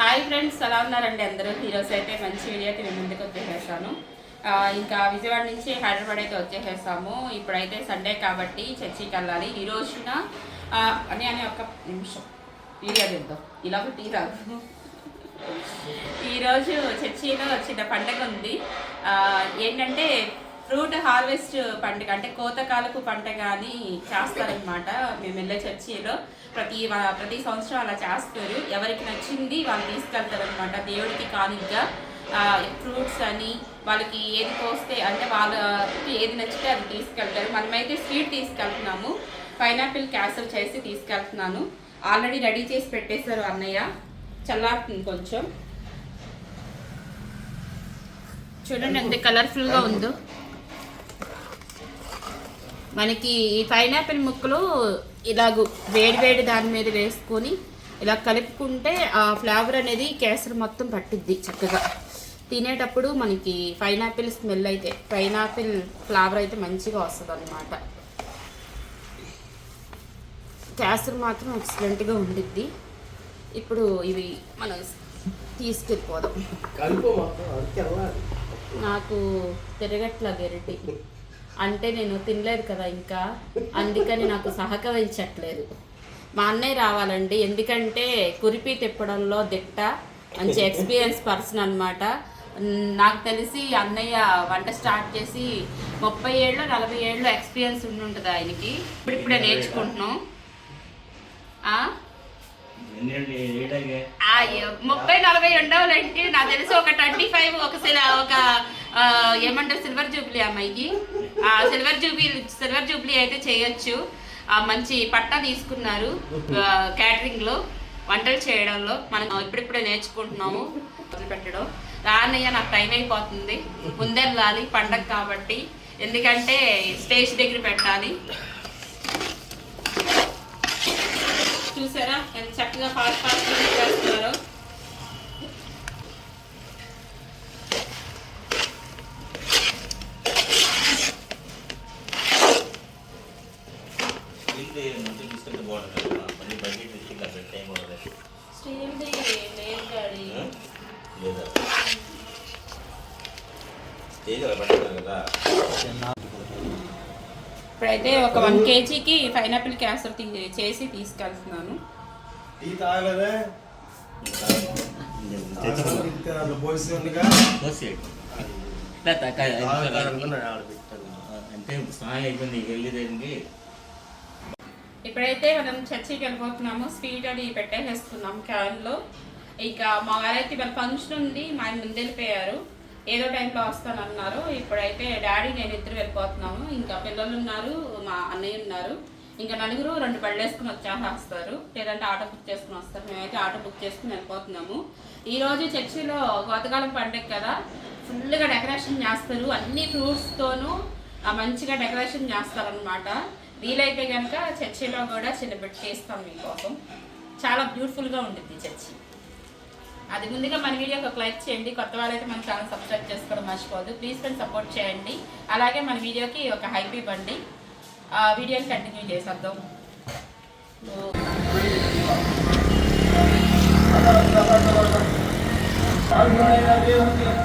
Hi friends ఎలా ఉన్నారండి అందరూ? ఈరోజు అయితే మంచి వీడియోకి మేము ముందుకు వచ్చేసేసాను. ఇంకా విజయవాడ నుంచి హైదరాబాద్ అయితే వచ్చేసేసాము. ఇప్పుడైతే సండే కాబట్టి చర్చికి వెళ్ళాలి. ఈ రోజున అని అని ఒక నిమిషం. వీడియో చేద్దాం ఇలా ఒక టీ రాదు ఈరోజు చర్చిలో చిన్న పండగ ఉంది. ఏంటంటే ఫ్రూట్ హార్వెస్ట్ పండుగ అంటే కోతకాలపు పంట అని చేస్తారనమాట మేము వెళ్ళే చర్చిలో. ప్రతి ప్రతి సంవత్సరం అలా చేస్తారు. ఎవరికి నచ్చింది వాళ్ళు తీసుకెళ్తారనమాట దేవుడికి కానిగ్గా ఫ్రూట్స్ అని వాళ్ళకి ఏది కోస్తే అంటే వాళ్ళకి ఏది నచ్చితే అది తీసుకెళ్తారు. మనమైతే స్వీట్ తీసుకెళ్తున్నాము. పైనాపిల్ క్యాసల్ చేసి తీసుకెళ్తున్నాను. ఆల్రెడీ రెడీ చేసి పెట్టేశారు అన్నయ్య. చల్లారుతుంది కొంచెం. చూడండి ఎంత కలర్ఫుల్గా ఉందో. మనకి ఈ పైనాపిల్ ముక్కలు ఇలాగ వేడి వేడి దాని మీద వేసుకొని ఇలా కలుపుకుంటే ఆ ఫ్లేవర్ అనేది కేసరి మొత్తం పట్టుద్ది చక్కగా. తినేటప్పుడు మనకి పైనాపిల్ స్మెల్ అయితే పైనాపిల్ ఫ్లేవర్ అయితే మంచిగా వస్తుంది అనమాట కేసరి మాత్రం ఎక్సలెంట్గా ఉండిద్ది. ఇప్పుడు ఇవి మనం తీసుకెళ్ళిపోదాం. నాకు తిరగట్ల గెరిటి. అంటే నేను తినలేదు కదా ఇంకా. అందుకని నాకు సహకరించట్లేదు. మా అన్నయ్య రావాలండి. ఎందుకంటే కురిపి తిప్పడంలో దిట్ట మంచి ఎక్స్పీరియన్స్ పర్సన్ అనమాట నాకు తెలిసి అన్నయ్య వంట స్టార్ట్ చేసి ముప్పై ఏళ్ళు నలభై ఏళ్ళు ఎక్స్పీరియన్స్ ఉండి ఉంటుంది ఆయనకి. నేర్చుకుంటున్నాం. ఏడాగే ఆ, ఎ- ముప్పై నలభై ఉండవాలంటే నాకు తెలిసి ఒక ట్వంటీ ఫైవ్ ఒక ఒక ఏమంటారు సిల్వర్ జూబ్లీ అమ్మాయికి. సిల్వర్ జూబ్లీ సిల్వర్ జూబ్లీ అయితే చేయొచ్చు. ఆ, మంచి పట్టా తీసుకున్నారు క్యాటరింగ్లో వంటలు చేయడంలో. మనం ఇప్పుడిప్పుడే నేర్చుకుంటున్నాము మొదలు పెట్టడం రానయ్య నాకు టైం అయిపోతుంది. ముందెళ్ళాలి పండగ కాబట్టి. ఎందుకంటే స్టేజ్ దగ్గర పెట్టాలి. చూసారా? ఎంత చక్కగా ఫాస్ట్ ఫాస్ట్ చేస్తున్నారో. ఇప్పుడైతే ఒక వన్ కేజీకి పైనాపిల్ క్యాసర్ తీ చేసి తీసుకెళ్తున్నాను. టీ తాగలేదే? అంటే అయిపోయింది వెళ్ళేదానికి ఇప్పుడైతే మనం చర్చికి వెళ్ళిపోతున్నాము స్వీట్ అది పెట్టేసేస్తున్నాం క్యాన్లో. ఇక మా వారైతే ఇవాళ ఫంక్షన్ ఉంది మా ఆయన ముందు వెళ్ళిపోయారు ఏదో టైంలో వస్తానన్నారు. ఇప్పుడైతే డాడీ నేను ఇద్దరు వెళ్ళిపోతున్నాము. ఇంకా పిల్లలు ఉన్నారు మా అన్నయ్య ఉన్నారు. ఇంకా నలుగురు రెండు బళ్ళు వేసుకుని వచ్చేస్తారు లేదంటే ఆటో బుక్ చేసుకుని వస్తారు. మేమైతే ఆటో బుక్ చేసుకుని వెళ్ళిపోతున్నాము. ఈరోజు చర్చిలో కోతకాలం పండుగ కదా. ఫుల్గా డెకరేషన్ చేస్తారు. అన్ని ఫ్రూట్స్తోనూ మంచిగా డెకరేషన్ చేస్తారనమాట వీలైతే కనుక చర్చిలో కూడా చిన్న పెట్టి చేస్తాం మీకోసం. చాలా బ్యూటిఫుల్గా ఉంటుంది చర్చి. అది ముందుగా మన వీడియోకి ఒక లైక్ చేయండి. కొత్త వాళ్ళైతే మన ఛానల్ సబ్స్క్రైబ్ చేసుకోవడం మర్చిపోదు ప్లీజ్ ఫ్రెండ్ సపోర్ట్ చేయండి. అలాగే మన వీడియోకి ఒక హైప్ ఇవ్వండి. ఆ వీడియోని కంటిన్యూ చేసేద్దాం. పెంచినావు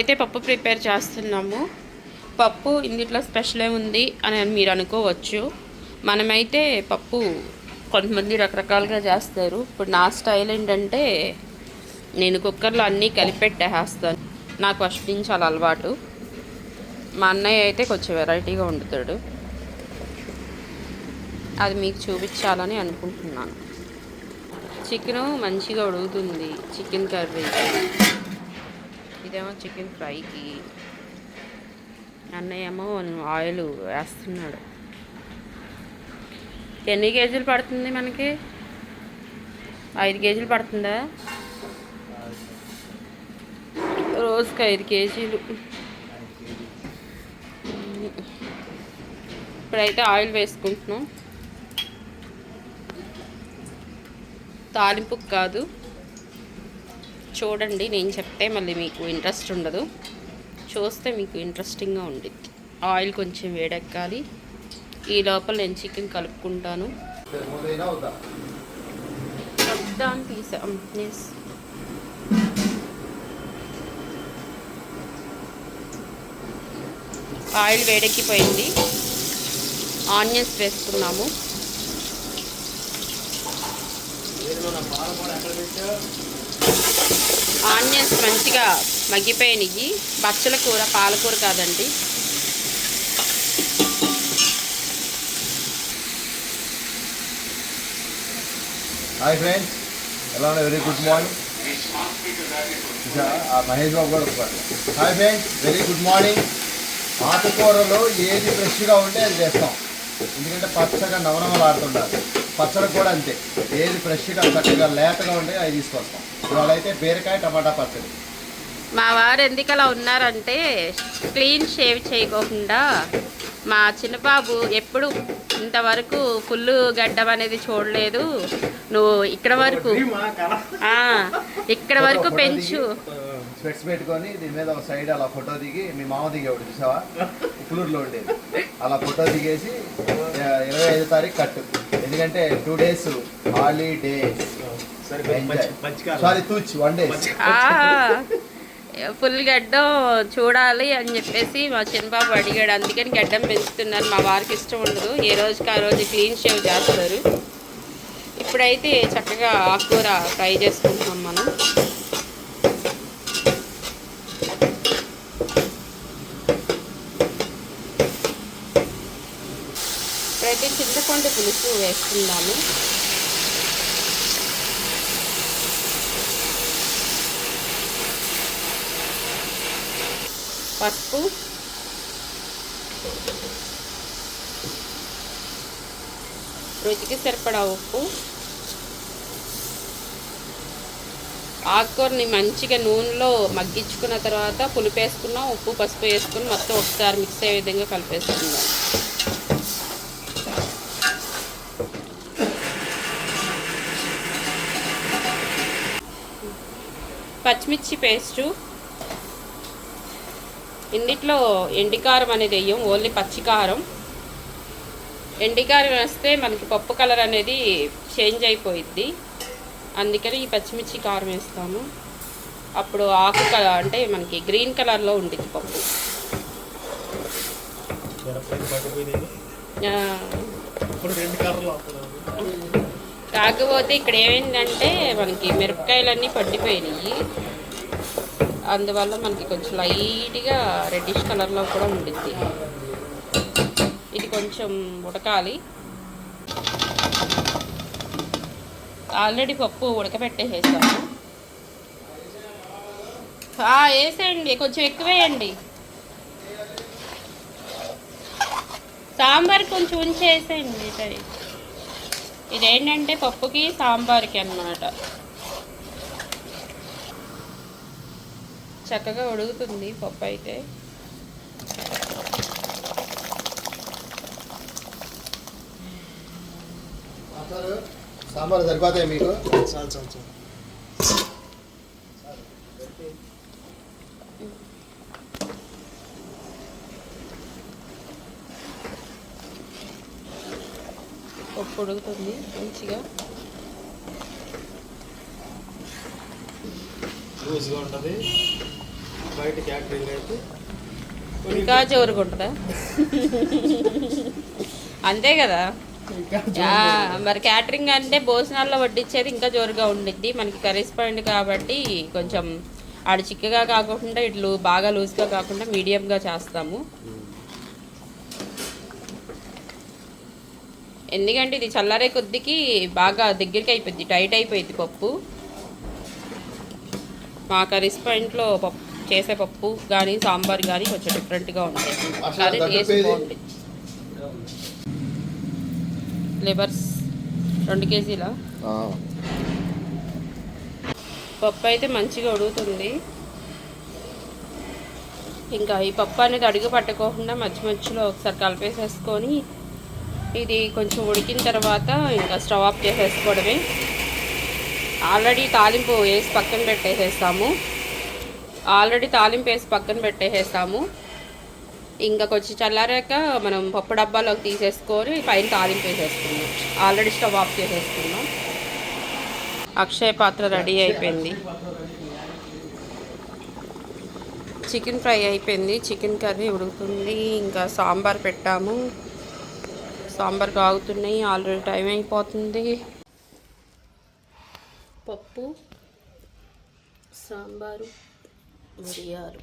ఇప్పుడైతే పప్పు ప్రిపేర్ చేస్తున్నాము. పప్పు ఇందులో స్పెషలే ఉంది అని మీరు అనుకోవచ్చు. మనమైతే పప్పు కొంతమంది రకరకాలుగా చేస్తారు. ఇప్పుడు నా స్టైల్ ఏంటంటే నేను కుక్కర్లో అన్నీ కలిపెట్టేస్తాను. నాకు ఫస్ట్ నుంచి అలవాటు. మా అన్నయ్య అయితే కొంచెం వెరైటీగా వండుతాడు. అది మీకు చూపించాలని అనుకుంటున్నాను. చికెన్ మంచిగా ఉడుకుతుంది. Chicken curry. ఇదేమో చికెన్ ఫ్రైకి. అన్నయ్య ఏమో ఆయిల్ వేస్తున్నాడు. ఎన్ని కేజీలు పడుతుంది మనకి? ఐదు కేజీలు పడుతుందా? రోజుకి ఐదు కేజీలు. ఇప్పుడైతే ఆయిల్ వేసుకుంటున్నాం. తాలింపుకు కాదు. చూడండి నేను చెప్తే మళ్ళీ మీకు ఇంట్రెస్ట్ ఉండదు. చూస్తే మీకు ఇంట్రెస్టింగ్గా ఉండిద్ది ఆయిల్ కొంచెం వేడెక్కాలి. ఈ లోపల నేను చికెన్ కలుపుకుంటాను. మూడైనా తీసాం ఎస్ ఆయిల్ వేడెక్కిపోయింది. ఆనియన్స్ వేసుకున్నాము. ఆనియన్స్ మంచిగా మగ్గిపోయినాయి. బచ్చల కూర పాలకూర కాదండి. హాయ్ ఫ్రెండ్స్ ఎలా ఉన్నారు? Very good morning. Mahesh Babu కూడా hi friends very good morning. ఆకుకూరలో ఏది ఫ్రెష్గా ఉంటే అది చేస్తాం. ఎందుకంటే పచ్చగా నవనవలాడుతుంటారు పచ్చడి కూడా అంతే. ఏది ఫ్రెష్గా చక్కగా లేతగా ఉంటే అవి తీసుకొస్తాం. ఇవాళ అయితే బీరకాయ టమాటా పచ్చడి. మా వారు ఎందుకు అలా ఉన్నారంటే క్లీన్ షేవ్ చేయకోకుండా మా చిన్నబాబు ఎప్పుడు ఇంతవరకు ఫుల్ గడ్డం అనేది చూడలేదు. నువ్వు ఇక్కడ వరకు ఆ, ఇక్కడ వరకు పెంచు. స్పెట్స్ పెట్టుకొని దీని మీద ఒక సైడ్ అలా ఫోటో దిగి మీ మామ దిగేవాడు చూసావా? పులూరులో ఉండేది. అలా ఫోటో దిగేసి ఇరవై ఐదో తారీఖు కట్టు. ఎందుకంటే టూ డేస్ హాలిడేస్ సారీ తూచ్ వన్ డే ఫుల్ గడ్డం చూడాలి అని చెప్పేసి మా చిన్నబాబు అడిగాడు. అందుకని గడ్డం పెంచుతున్నారు. మా వారికి ఇష్టం ఉండదు. ఏ రోజుకి ఆ రోజు క్లీన్ షేవ్ చేస్తారు. ఇప్పుడైతే చక్కగా ఆకుకూర ఫ్రై చేసుకుంటున్నాం మనం ఇప్పుడైతే చింతపండు పులుసు వేసుకుందాము. పసుపు రుచికి సరిపడా ఉప్పు. ఆకుకూరని మంచిగా నూనెలో మగ్గించుకున్న తర్వాత పులుపు వేసుకున్నాం ఉప్పు పసుపు వేసుకుని మొత్తం ఒకసారి మిక్స్ అయ్యే విధంగా కలిపేసుకుందాం. పచ్చిమిర్చి పేస్టు. ఇందిట్లో ఎండికారం అనేది వేయం ఓన్లీ పచ్చికారం. ఎండికారం వేస్తే మనకి పప్పు కలర్ అనేది చేంజ్ అయిపోయిద్ది. అందుకని ఈ పచ్చిమిర్చి కారం వేస్తాము. అప్పుడు ఆకు కలర్ అంటే మనకి గ్రీన్ కలర్లో ఉండిద్ది పప్పు. ఇప్పుడు రెండు కాకపోతే ఇక్కడ ఏమైందంటే మనకి మిరపకాయలన్నీ పట్టిపోయినాయి. అందువల్ల మనకి కొంచెం లైట్గా రెడ్డిష్ కలర్లో కూడా ఉండిద్ది. ఇది కొంచెం ఉడకాలి. ఆల్రెడీ పప్పు ఉడకబెట్టేసేసాము వేసేయండి కొంచెం ఎక్కువ వేయండి. సాంబార్ కొంచెం ఉంచేసేయండి సరే. ఇదేంటంటే పప్పుకి సాంబార్కి అన్నమాట. చక్కగా ఉడుకుతుంది పప్పు అయితే. సాంబార్ సరిపోతాయి మీకు? చాలు చాలు చాలు పప్పు ఉడుకుతుంది మంచిగా. లూజ్గా ఉంటుంది. బయట క్యాటరింగ్ అయితే ఇంకా జోరుగా ఉంటుందా? అంతే కదా? మరి క్యాటరింగ్ అంటే భోజనాల్లో వడ్డించేది ఇంకా జోరుగా ఉండిద్ది. మనకి కర్రీస్ పాయింట్ కాబట్టి కొంచెం ఆడ చిక్కగా కాకుండా ఇట్లు బాగా లూజ్గా కాకుండా మీడియంగా చేస్తాము. ఎందుకంటే ఇది చల్లారే కొద్దికి బాగా దగ్గరికి అయిపోద్ది టైట్ అయిపోయింది పప్పు. మా కర్రీస్ పాయింట్లో పప్పు చేసే పప్పు కానీ సాంబార్ కానీ కొంచెం డిఫరెంట్గా ఉంటాయి. అది టేస్ట్? బాగుంటుంది రెండు కేజీల? పప్పు అయితే మంచిగా ఉడుకుతుంది. ఇంకా ఈ పప్పు అనేది అడుగు పట్టుకోకుండా మధ్య మధ్యలో ఒకసారి కలిపేసేసుకొని ఇది కొంచెం ఉడికిన తర్వాత ఇంకా స్టవ్ ఆఫ్ చేసేసుకోవడమే. ఆల్రెడీ తాలింపు వేసి పక్కన పెట్టేసేస్తాము. ఆల్రెడీ తాలింపు వేసి పక్కన పెట్టేసేస్తాము. ఇంకా కొంచెం చల్లారాక మనం పప్పు డబ్బాలోకి తీసేసుకొని పైన తాలింపు వేసేసుకున్నాం ఆల్రెడీ స్టవ్ ఆఫ్ చేసేసుకున్నాం అక్షయ పాత్ర రెడీ అయిపోయింది. చికెన్ ఫ్రై అయిపోయింది. చికెన్ కర్రీ ఉడుకుతుంది. ఇంకా సాంబార్ పెట్టాము. సాంబార్ కాగుతున్నాయి ఆల్రెడీ టైం అయిపోతుంది. పప్పు సాంబారు మిరియాలు.